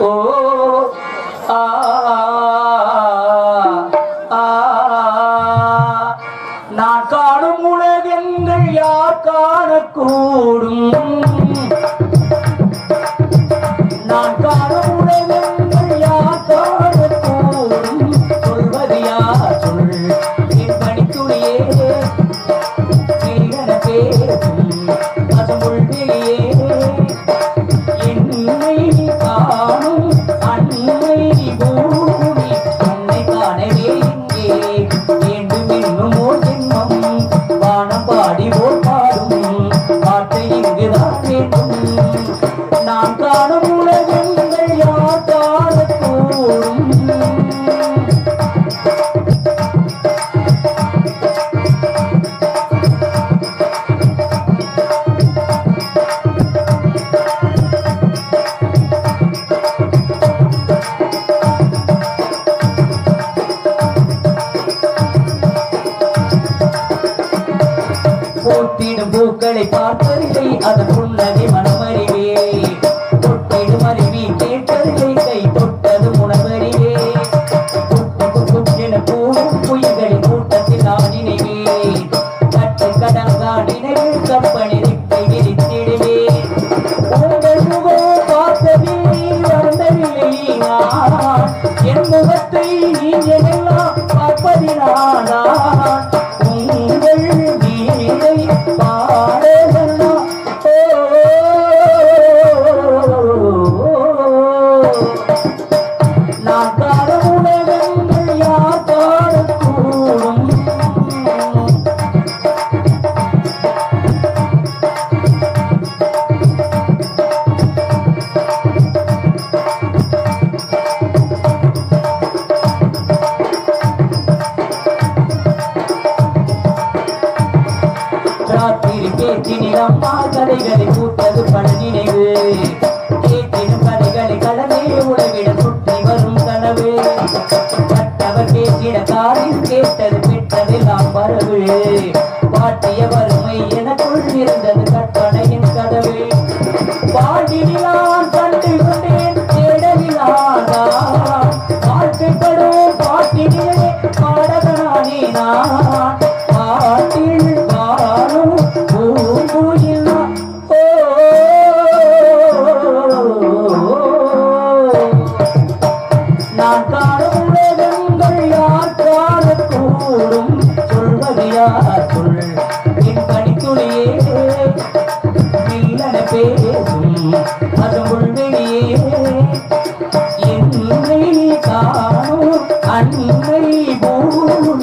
ஓ நான் காணும் உலகங்கள் யார் காணக்கூடும்? நான் காணும் பூக்களை பார்ப்பதில்லை அதன் புன்னகை மனமறிவே. தொட்டிடும் அருவி கேட்பதில்லை கை தொட்டது உணவறிவே என கூடும் புயல்களின் கூட்டத்தில் நான் நினைவேன் கட்டு கடங்கா அம்மா கதைகளை கூட்டது பல நினைவு. கேட்டிடும் கதைகளை கடலே உலகிட சுற்றி வரும் கனவு. கட்டவர் கேட்டிட காரில் கேட்டது பெற்றதெல்லாம் வரவு. பாட்டியவர் காணக்கூடும் சொல்வது யார் சொல். என் பணித்துளியே மெல்லன பேசும். அதுமுள் வெளியே என்னை காணும் அன்னை பூமி